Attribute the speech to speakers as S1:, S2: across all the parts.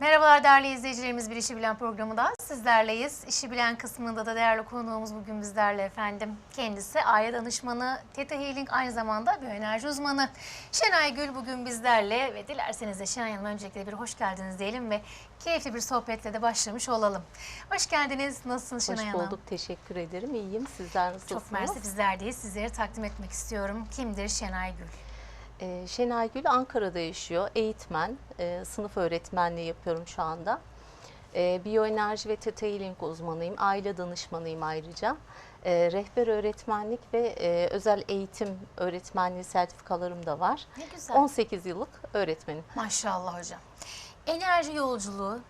S1: Merhabalar değerli izleyicilerimiz Bir İşi Bilen programında sizlerleyiz. İşi Bilen kısmında da değerli konuğumuz bugün bizlerle efendim. Kendisi aile danışmanı, Theta Healing aynı zamanda biyoenerji uzmanı. Şenay Gül bugün bizlerle ve dilerseniz de Şenay Hanım öncelikle bir hoş geldiniz diyelim ve keyifli bir sohbetle de başlamış olalım. Hoş geldiniz. Nasılsınız Şenay
S2: Hoş
S1: Hanım?
S2: bulduk, teşekkür ederim. İyiyim. Sizler nasılsınız?
S1: Çok mersi bizler değil. Sizleri takdim etmek istiyorum. Kimdir Şenay Gül?
S2: Ee, Şenay Gül Ankara'da yaşıyor. Eğitmen, e, sınıf öğretmenliği yapıyorum şu anda. E, biyoenerji ve Theta Healing uzmanıyım. Aile danışmanıyım ayrıca. E, rehber öğretmenlik ve e, özel eğitim öğretmenliği sertifikalarım da var.
S1: Ne güzel.
S2: 18 yıllık öğretmenim.
S1: Maşallah hocam. Enerji yolculuğu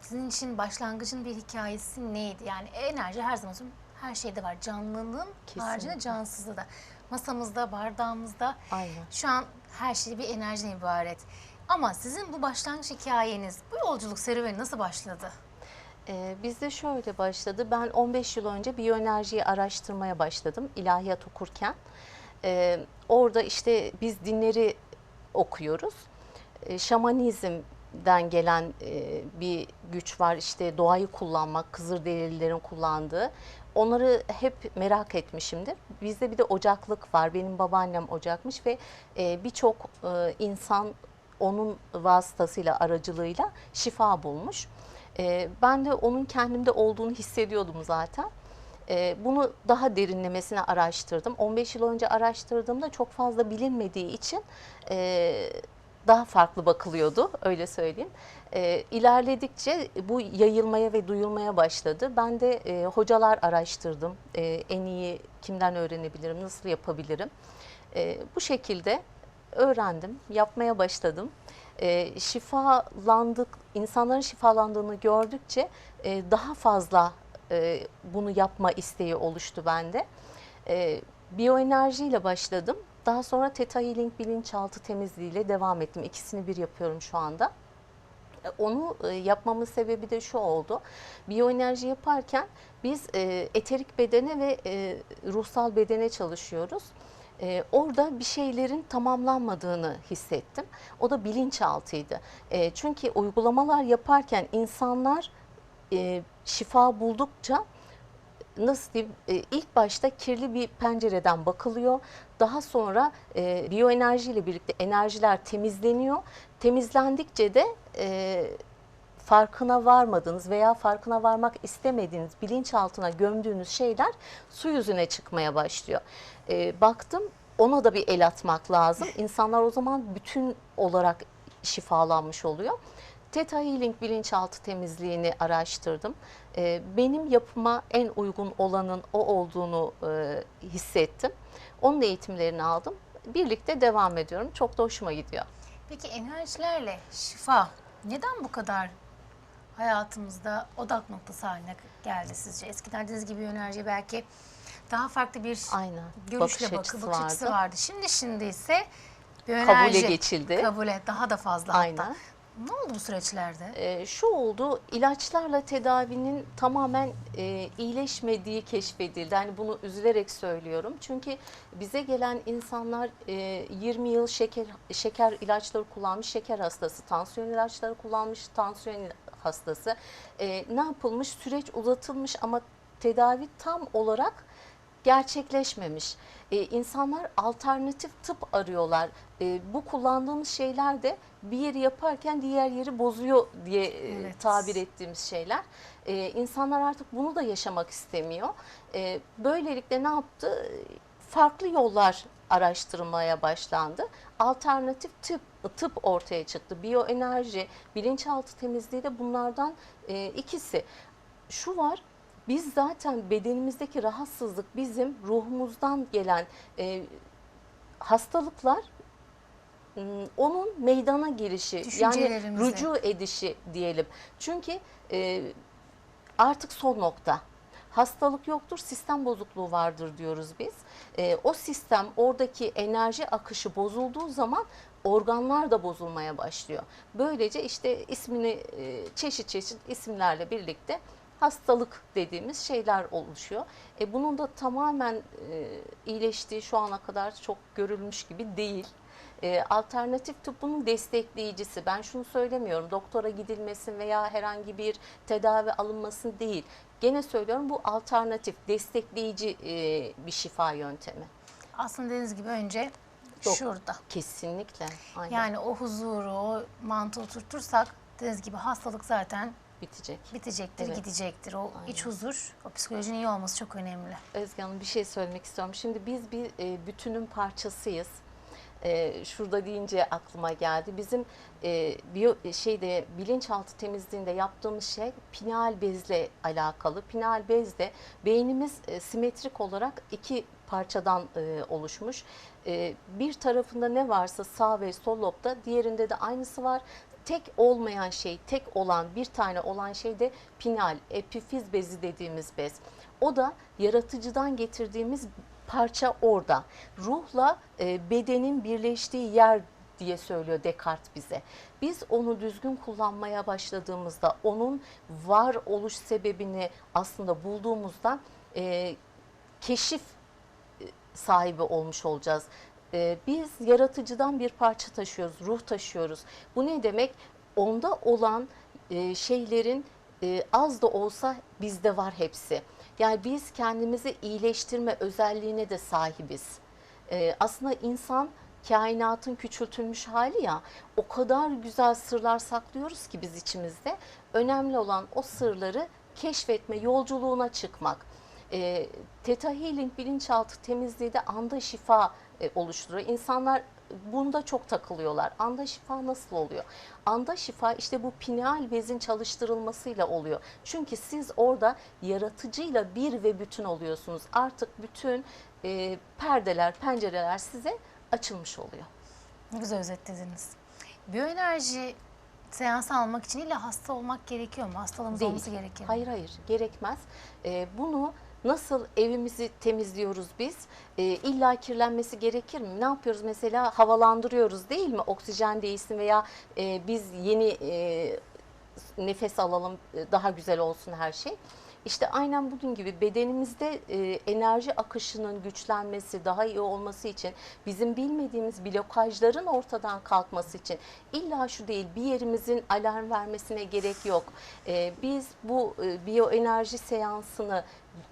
S1: sizin için başlangıcın bir hikayesi neydi? Yani enerji her zaman her şeyde var. Canlının
S2: Kesinlikle.
S1: haricinde cansızda da. Masamızda, bardağımızda.
S2: Aynen.
S1: Şu an her şey bir enerjiden ibaret. Ama sizin bu başlangıç hikayeniz, bu yolculuk serüveni nasıl başladı?
S2: Ee, bizde şöyle başladı. Ben 15 yıl önce biyoenerjiyi araştırmaya başladım ilahiyat okurken. Ee, orada işte biz dinleri okuyoruz. Ee, şamanizmden gelen e, bir güç var. İşte doğayı kullanmak, Kızılderililerin kullandığı. Onları hep merak etmişimdir. Bizde bir de ocaklık var. Benim babaannem ocakmış ve e, birçok e, insan onun vasıtasıyla, aracılığıyla şifa bulmuş. Ee, ben de onun kendimde olduğunu hissediyordum zaten. Ee, bunu daha derinlemesine araştırdım. 15 yıl önce araştırdığımda çok fazla bilinmediği için e, daha farklı bakılıyordu öyle söyleyeyim. E, ilerledikçe bu yayılmaya ve duyulmaya başladı. Ben de e, hocalar araştırdım. E, en iyi kimden öğrenebilirim, nasıl yapabilirim. E, bu şekilde öğrendim, yapmaya başladım. E, şifalandık, insanların şifalandığını gördükçe e, daha fazla e, bunu yapma isteği oluştu bende. E, biyoenerjiyle başladım. Daha sonra Theta Healing bilinçaltı temizliğiyle devam ettim. İkisini bir yapıyorum şu anda. E, Onu e, yapmamın sebebi de şu oldu. Biyoenerji yaparken biz e, eterik bedene ve ruhsal bedene çalışıyoruz. E, orada bir şeylerin tamamlanmadığını hissettim. O da bilinçaltıydı. E, çünkü uygulamalar yaparken insanlar e, şifa buldukça nasıl diyeyim e, ilk başta kirli bir pencereden bakılıyor. Daha sonra e, biyoenerji ile birlikte enerjiler temizleniyor. Temizlendikçe de e, farkına varmadığınız veya farkına varmak istemediğiniz bilinçaltına gömdüğünüz şeyler su yüzüne çıkmaya başlıyor. E, baktım ona da bir el atmak lazım. İnsanlar o zaman bütün olarak şifalanmış oluyor. Theta Healing bilinçaltı temizliğini araştırdım. Ee, benim yapıma en uygun olanın o olduğunu e, hissettim. Onun eğitimlerini aldım. Birlikte devam ediyorum. Çok da hoşuma gidiyor.
S1: Peki enerjilerle şifa neden bu kadar hayatımızda odak noktası haline geldi sizce? Eskiden dediğiniz gibi enerji belki daha farklı bir
S2: Aynen.
S1: görüşle
S2: Bakış
S1: bakı,
S2: açısı
S1: bakış açısı
S2: vardı.
S1: vardı. Şimdi şimdi ise bir
S2: Kabule
S1: enerji
S2: geçildi.
S1: Kabule daha da fazla hatta. Ne oldu bu süreçlerde?
S2: Ee, şu oldu, ilaçlarla tedavinin tamamen e, iyileşmediği keşfedildi. Yani bunu üzülerek söylüyorum. Çünkü bize gelen insanlar e, 20 yıl şeker şeker ilaçları kullanmış, şeker hastası, tansiyon ilaçları kullanmış, tansiyon hastası. E, ne yapılmış? Süreç uzatılmış ama tedavi tam olarak gerçekleşmemiş. Ee, insanlar alternatif tıp arıyorlar. Ee, bu kullandığımız şeyler de bir yeri yaparken diğer yeri bozuyor diye e,
S1: Evet.
S2: tabir ettiğimiz şeyler. Ee, insanlar artık bunu da yaşamak istemiyor. Ee, böylelikle ne yaptı? Farklı yollar araştırmaya başlandı. Alternatif tıp, tıp ortaya çıktı. Biyoenerji, bilinçaltı temizliği de bunlardan e, ikisi. Şu var, biz zaten bedenimizdeki rahatsızlık bizim ruhumuzdan gelen e, hastalıklar onun meydana gelişi yani rücu edişi diyelim. Çünkü e, artık son nokta. Hastalık yoktur, sistem bozukluğu vardır diyoruz biz. E, o sistem, oradaki enerji akışı bozulduğu zaman organlar da bozulmaya başlıyor. Böylece işte ismini e, çeşit çeşit isimlerle birlikte hastalık dediğimiz şeyler oluşuyor. E, bunun da tamamen e, iyileştiği şu ana kadar çok görülmüş gibi değil. E, alternatif tıp bunun destekleyicisi. Ben şunu söylemiyorum, doktora gidilmesin veya herhangi bir tedavi alınmasın değil. Gene söylüyorum bu alternatif, destekleyici e, bir şifa yöntemi.
S1: Aslında dediğiniz gibi önce
S2: Yok.
S1: şurada.
S2: Kesinlikle. Aynen.
S1: Yani o huzuru, o mantığı oturtursak dediğiniz gibi hastalık zaten
S2: bitecek.
S1: bitecektir,
S2: Evet.
S1: gidecektir. O
S2: Aynen.
S1: iç huzur, o psikolojinin iyi olması çok önemli.
S2: Özge Hanım bir şey söylemek istiyorum. Şimdi biz bir e, bütünün parçasıyız. E, şurada deyince aklıma geldi. Bizim e, biyo, şeyde bilinçaltı temizliğinde yaptığımız şey pineal bezle alakalı. Pineal bez de beynimiz e, simetrik olarak iki parçadan e, oluşmuş. E, bir tarafında ne varsa sağ ve sol lobda, diğerinde de aynısı var. Tek olmayan şey, tek olan bir tane olan şey de pinal, epifiz bezi dediğimiz bez. O da yaratıcıdan getirdiğimiz parça orada. Ruhla e, bedenin birleştiği yer diye söylüyor Descartes bize. Biz onu düzgün kullanmaya başladığımızda, onun var oluş sebebini aslında bulduğumuzda e, keşif e, sahibi olmuş olacağız. E, Biz yaratıcıdan bir parça taşıyoruz, ruh taşıyoruz. Bu ne demek? Onda olan e, şeylerin e, az da olsa bizde var hepsi. Yani biz kendimizi iyileştirme özelliğine de sahibiz. E, Aslında insan kainatın küçültülmüş hali ya o kadar güzel sırlar saklıyoruz ki biz içimizde. Önemli olan o sırları keşfetme yolculuğuna çıkmak. E, Theta Healing bilinçaltı temizliği de anda şifa e, oluşturuyor. İnsanlar bunda çok takılıyorlar. Anda şifa nasıl oluyor? Anda şifa işte bu pineal bezin çalıştırılmasıyla oluyor. Çünkü siz orada yaratıcıyla bir ve bütün oluyorsunuz. Artık bütün e, perdeler, pencereler size açılmış oluyor.
S1: Ne güzel özetlediniz. Biyoenerji seansı almak için illa hasta olmak gerekiyor mu? Hastalığımız
S2: Değil.
S1: olması gerekir mi?
S2: Hayır hayır gerekmez. Ee, bunu nasıl evimizi temizliyoruz biz? Ee, illa kirlenmesi gerekir mi? Ne yapıyoruz mesela havalandırıyoruz değil mi? Oksijen değilsin veya e, biz yeni e, nefes alalım e, daha güzel olsun her şey. İşte aynen bugün gibi bedenimizde e, enerji akışının güçlenmesi, daha iyi olması için bizim bilmediğimiz blokajların ortadan kalkması için illa şu değil bir yerimizin alarm vermesine gerek yok. E, biz bu e, biyoenerji seansını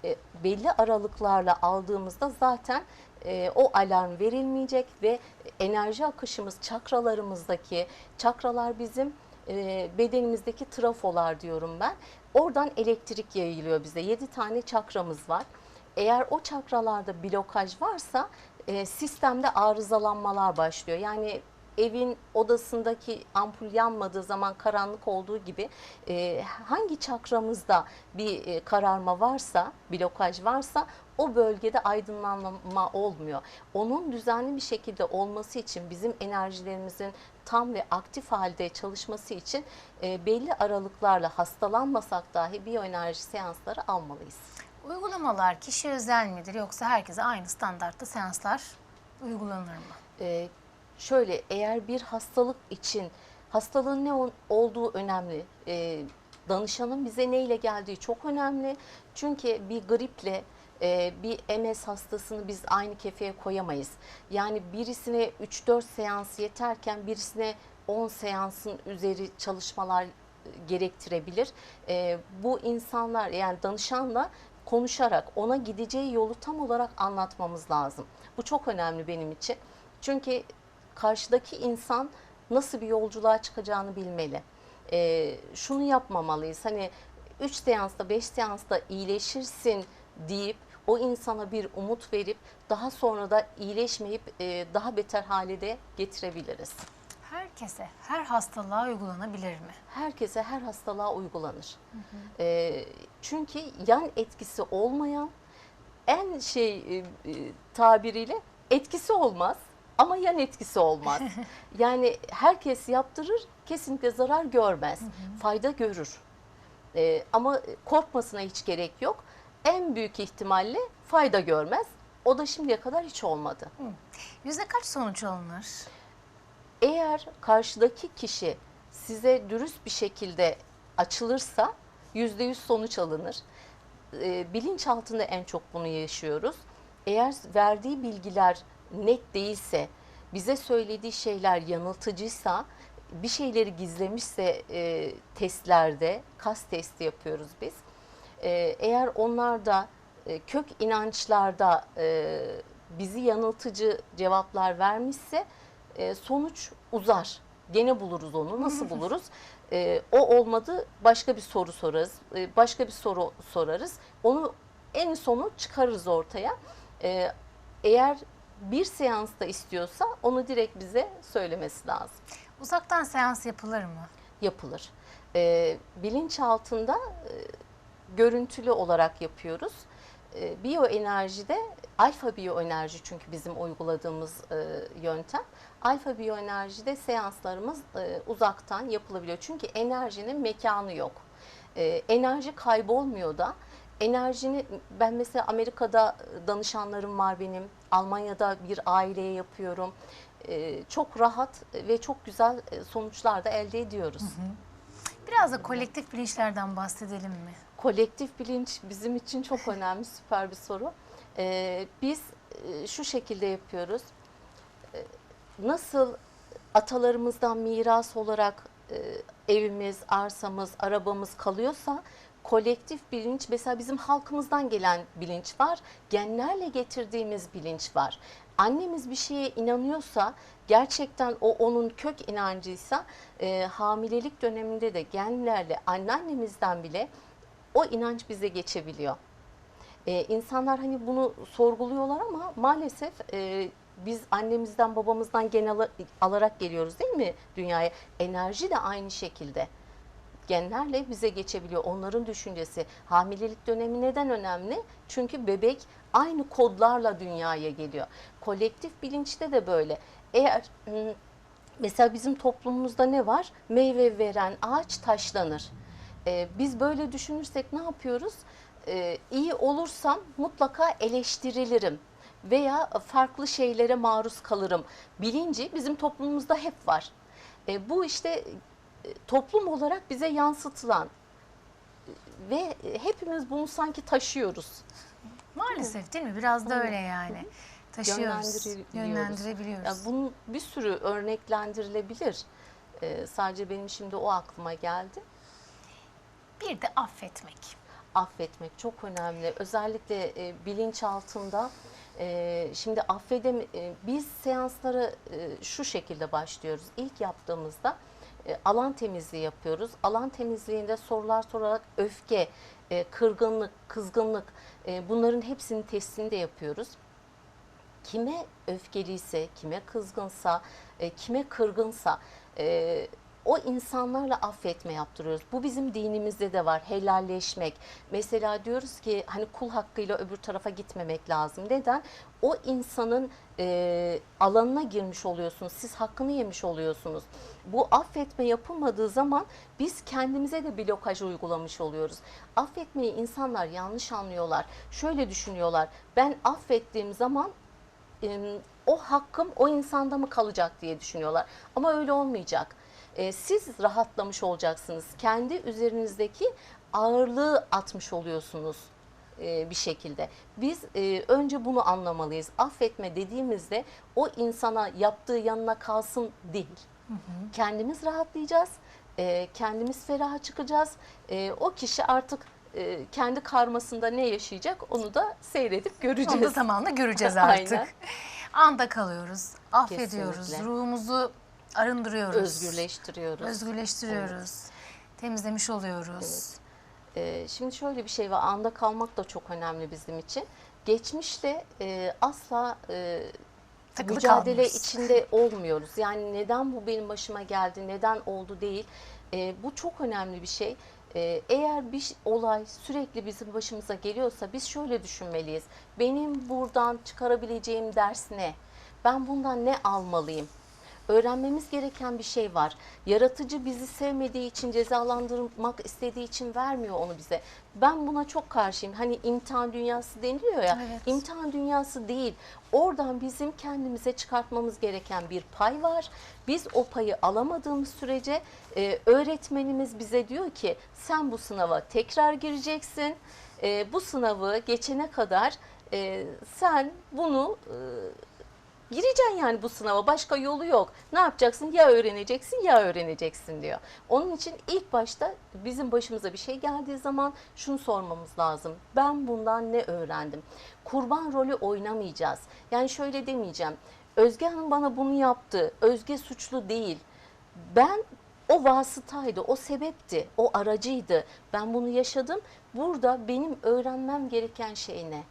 S2: e, belli aralıklarla aldığımızda zaten e, o alarm verilmeyecek ve enerji akışımız çakralarımızdaki çakralar bizim e, bedenimizdeki trafolar diyorum ben. Oradan elektrik yayılıyor bize. 7 tane çakramız var. Eğer o çakralarda blokaj varsa e, sistemde arızalanmalar başlıyor. Yani evin odasındaki ampul yanmadığı zaman karanlık olduğu gibi e, hangi çakramızda bir e, kararma varsa, blokaj varsa o bölgede aydınlanma olmuyor. Onun düzenli bir şekilde olması için bizim enerjilerimizin tam ve aktif halde çalışması için e, belli aralıklarla hastalanmasak dahi biyoenerji seansları almalıyız.
S1: Uygulamalar kişi özel midir yoksa herkese aynı standartta seanslar uygulanır mı?
S2: Ee, şöyle eğer bir hastalık için hastalığın ne ol- olduğu önemli. Ee, danışanın bize neyle geldiği çok önemli. Çünkü bir griple e, bir MS hastasını biz aynı kefeye koyamayız. Yani birisine 3-4 seans yeterken birisine 10 seansın üzeri çalışmalar e, gerektirebilir. E, bu insanlar yani danışanla konuşarak ona gideceği yolu tam olarak anlatmamız lazım. Bu çok önemli benim için. Çünkü karşıdaki insan nasıl bir yolculuğa çıkacağını bilmeli. Ee, şunu yapmamalıyız. Hani 3 seansta 5 seansta iyileşirsin deyip o insana bir umut verip daha sonra da iyileşmeyip e, daha beter hale de getirebiliriz.
S1: Herkese, her hastalığa uygulanabilir mi?
S2: Herkese her hastalığa uygulanır. Ee, çünkü yan etkisi olmayan en şey e, e, tabiriyle etkisi olmaz ama yan etkisi olmaz. yani herkes yaptırır kesinlikle zarar görmez. Fayda görür. Ee, ama korkmasına hiç gerek yok. En büyük ihtimalle fayda görmez. O da şimdiye kadar hiç olmadı.
S1: Yüzde kaç sonuç alınır?
S2: Eğer karşıdaki kişi size dürüst bir şekilde açılırsa %100 sonuç alınır. E, bilinçaltında en çok bunu yaşıyoruz. Eğer verdiği bilgiler net değilse, bize söylediği şeyler yanıltıcıysa, bir şeyleri gizlemişse e, testlerde, kas testi yapıyoruz biz. E, eğer onlar da e, kök inançlarda e, bizi yanıltıcı cevaplar vermişse e, sonuç uzar. Gene buluruz onu. Nasıl buluruz? E, o olmadı başka bir soru sorarız. E, başka bir soru sorarız. Onu en sonu çıkarırız ortaya. E, eğer bir seansta istiyorsa onu direkt bize söylemesi lazım.
S1: Uzaktan seans yapılır mı?
S2: Yapılır. E, bilinçaltında e, görüntülü olarak yapıyoruz. E, biyoenerjide alfa biyoenerji çünkü bizim uyguladığımız e, yöntem. Alfa biyoenerjide seanslarımız e, uzaktan yapılabiliyor. Çünkü enerjinin mekanı yok. E, enerji kaybolmuyor da enerjini ben mesela Amerika'da danışanlarım var benim. Almanya'da bir aileye yapıyorum. E, çok rahat ve çok güzel sonuçlar da elde ediyoruz.
S1: Biraz da kolektif bilinçlerden bahsedelim mi?
S2: Kolektif bilinç bizim için çok önemli, süper bir soru. Ee, biz şu şekilde yapıyoruz. Ee, nasıl atalarımızdan miras olarak evimiz, arsamız, arabamız kalıyorsa kolektif bilinç mesela bizim halkımızdan gelen bilinç var. Genlerle getirdiğimiz bilinç var. Annemiz bir şeye inanıyorsa gerçekten o onun kök inancıysa e, hamilelik döneminde de genlerle anneannemizden bile o inanç bize geçebiliyor. Ee, insanlar hani bunu sorguluyorlar ama maalesef e, biz annemizden babamızdan gen ala- alarak geliyoruz değil mi dünyaya? Enerji de aynı şekilde genlerle bize geçebiliyor. Onların düşüncesi hamilelik dönemi neden önemli? Çünkü bebek aynı kodlarla dünyaya geliyor. Kolektif bilinçte de böyle. Eğer mesela bizim toplumumuzda ne var? Meyve veren ağaç taşlanır. Ee, biz böyle düşünürsek ne yapıyoruz? Ee, iyi olursam mutlaka eleştirilirim veya farklı şeylere maruz kalırım. Bilinci bizim toplumumuzda hep var. E, bu işte toplum olarak bize yansıtılan ve hepimiz bunu sanki taşıyoruz.
S1: Maalesef değil mi? Biraz da öyle yani. Taşıyoruz,
S2: Yönlendirebiliyoruz. Ya bunun bir sürü örneklendirilebilir. E, sadece benim şimdi o aklıma geldi.
S1: Bir de affetmek.
S2: affetmek çok önemli. Özellikle e, bilinç altında e, şimdi affedem e, biz seanslara e, şu şekilde başlıyoruz. İlk yaptığımızda e, alan temizliği yapıyoruz. Alan temizliğinde sorular sorarak öfke, e, kırgınlık, kızgınlık e, bunların hepsinin testini de yapıyoruz kime öfkeliyse, kime kızgınsa, kime kırgınsa o insanlarla affetme yaptırıyoruz. Bu bizim dinimizde de var. Helalleşmek. Mesela diyoruz ki hani kul hakkıyla öbür tarafa gitmemek lazım. Neden? O insanın e, alanına girmiş oluyorsunuz. Siz hakkını yemiş oluyorsunuz. Bu affetme yapılmadığı zaman biz kendimize de blokaj uygulamış oluyoruz. Affetmeyi insanlar yanlış anlıyorlar. Şöyle düşünüyorlar. Ben affettiğim zaman e, o hakkım o insanda mı kalacak diye düşünüyorlar. Ama öyle olmayacak. E, Siz rahatlamış olacaksınız. Kendi üzerinizdeki ağırlığı atmış oluyorsunuz e, bir şekilde. Biz e, önce bunu anlamalıyız. Affetme dediğimizde o insana yaptığı yanına kalsın değil. Kendimiz rahatlayacağız. e, Kendimiz feraha çıkacağız. E, O kişi artık e, kendi karmasında ne yaşayacak onu da seyredip
S1: Onu da
S2: göreceğiz.
S1: zamanla göreceğiz
S2: Aynen.
S1: artık. Anda kalıyoruz, affediyoruz,
S2: Kesinlikle.
S1: ruhumuzu arındırıyoruz.
S2: Özgürleştiriyoruz.
S1: Özgürleştiriyoruz. Temizlemiş oluyoruz.
S2: Ee, şimdi şöyle bir şey var. Anda kalmak da çok önemli bizim için. Geçmişte e, asla e,
S1: Takılı
S2: mücadele
S1: kalmıyoruz.
S2: içinde olmuyoruz. Yani neden bu benim başıma geldi, neden oldu değil. E, bu çok önemli bir şey. E, eğer bir olay sürekli bizim başımıza geliyorsa biz şöyle düşünmeliyiz. Benim buradan çıkarabileceğim ders ne? Ben bundan ne almalıyım? Öğrenmemiz gereken bir şey var. Yaratıcı bizi sevmediği için, cezalandırmak istediği için vermiyor onu bize. Ben buna çok karşıyım. Hani imtihan dünyası deniliyor ya.
S1: Evet.
S2: İmtihan dünyası değil. Oradan bizim kendimize çıkartmamız gereken bir pay var. Biz o payı alamadığımız sürece e, öğretmenimiz bize diyor ki sen bu sınava tekrar gireceksin. E, bu sınavı geçene kadar e, sen bunu e, gireceksin yani bu sınava başka yolu yok. Ne yapacaksın? Ya öğreneceksin ya öğreneceksin diyor. Onun için ilk başta bizim başımıza bir şey geldiği zaman şunu sormamız lazım. Ben bundan ne öğrendim? Kurban rolü oynamayacağız. Yani şöyle demeyeceğim. Özge Hanım bana bunu yaptı. Özge suçlu değil. Ben o vasıtaydı, o sebepti, o aracıydı. Ben bunu yaşadım. Burada benim öğrenmem gereken şey ne?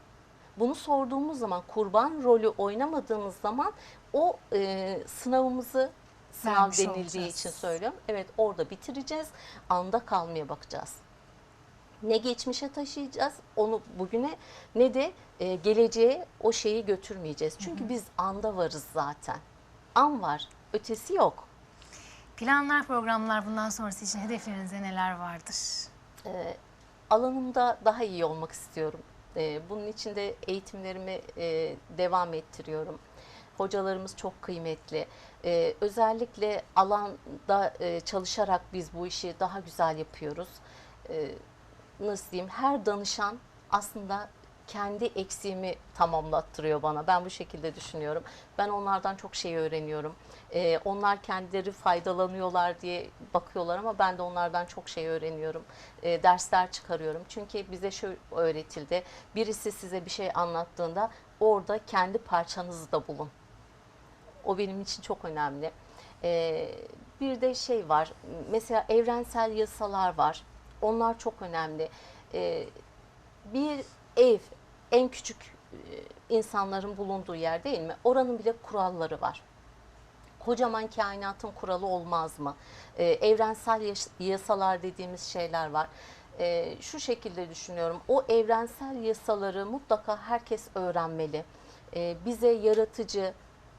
S2: Bunu sorduğumuz zaman kurban rolü oynamadığımız zaman o e, sınavımızı sınav
S1: Vermiş
S2: denildiği
S1: olacağız.
S2: için söylüyorum. Evet orada bitireceğiz. Anda kalmaya bakacağız. Ne geçmişe taşıyacağız onu bugüne ne de e, geleceğe o şeyi götürmeyeceğiz. Çünkü biz anda varız zaten. An var, ötesi yok.
S1: Planlar, programlar bundan sonrası için hedeflerinizde neler vardır?
S2: e, alanımda daha iyi olmak istiyorum. E, bunun için de eğitimlerimi e, devam ettiriyorum. Hocalarımız çok kıymetli. E, özellikle alanda e, çalışarak biz bu işi daha güzel yapıyoruz. E, nasıl diyeyim? Her danışan aslında kendi eksiğimi tamamlattırıyor bana. Ben bu şekilde düşünüyorum. Ben onlardan çok şey öğreniyorum. Ee, onlar kendileri faydalanıyorlar diye bakıyorlar ama ben de onlardan çok şey öğreniyorum. Ee, dersler çıkarıyorum. Çünkü bize şu öğretildi. Birisi size bir şey anlattığında orada kendi parçanızı da bulun. O benim için çok önemli. Ee, bir de şey var. Mesela evrensel yasalar var. Onlar çok önemli. Ee, bir ev en küçük e, insanların bulunduğu yer değil mi? Oranın bile kuralları var. Kocaman kainatın kuralı olmaz mı? Ee, evrensel yasalar dediğimiz şeyler var. Ee, şu şekilde düşünüyorum. O evrensel yasaları mutlaka herkes öğrenmeli. Ee, bize yaratıcı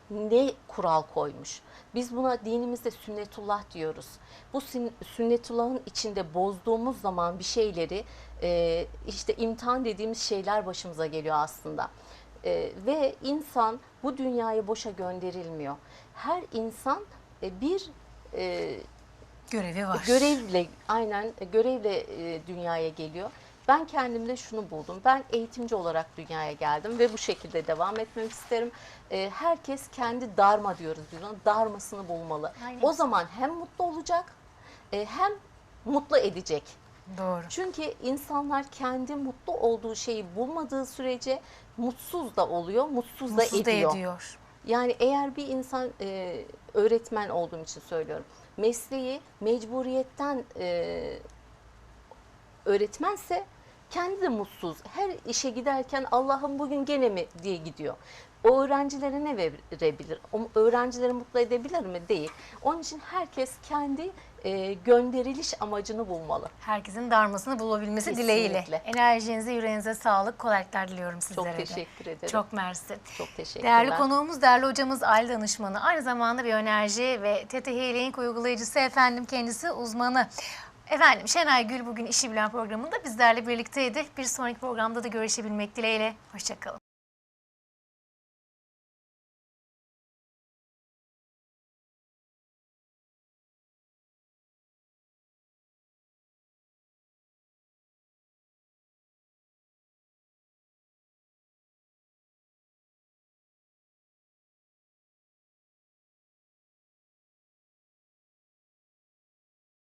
S2: ne kural koymuş? Biz buna dinimizde sünnetullah diyoruz. Bu sün- sünnetullahın içinde bozduğumuz zaman bir şeyleri e, işte imtihan dediğimiz şeyler başımıza geliyor aslında. E, ve insan bu dünyaya boşa gönderilmiyor. Her insan e, bir e,
S1: Görevi var.
S2: görevle aynen görevle e, dünyaya geliyor. Ben kendimde şunu buldum. Ben eğitimci olarak dünyaya geldim ve bu şekilde devam etmek isterim. E, herkes kendi darma diyoruz biz ona. Darmasını bulmalı.
S1: Aynen.
S2: O zaman hem mutlu olacak e, hem mutlu edecek.
S1: Doğru.
S2: Çünkü insanlar kendi mutlu olduğu şeyi bulmadığı sürece mutsuz da oluyor, mutsuz,
S1: Mutsuz
S2: da
S1: da
S2: ediyor.
S1: ediyor.
S2: Yani eğer bir insan e, öğretmen olduğum için söylüyorum. Mesleği mecburiyetten e, öğretmense kendi de mutsuz. Her işe giderken Allah'ım bugün gene mi diye gidiyor. O öğrencilere ne verebilir? O öğrencileri mutlu edebilir mi? Değil. Onun için herkes kendi e, gönderiliş amacını bulmalı.
S1: Herkesin darmasını bulabilmesi
S2: Kesinlikle.
S1: dileğiyle. Enerjinize, yüreğinize sağlık, kolaylıklar diliyorum sizlere
S2: Çok
S1: de.
S2: teşekkür ederim.
S1: Çok mersi.
S2: Çok teşekkürler.
S1: Değerli konuğumuz, değerli hocamız aile danışmanı. Aynı zamanda bir enerji ve TT Healing uygulayıcısı efendim kendisi uzmanı. Efendim Şenay Gül bugün İşi Bilen programında bizlerle birlikteydi. Bir sonraki programda da görüşebilmek dileğiyle. Hoşçakalın.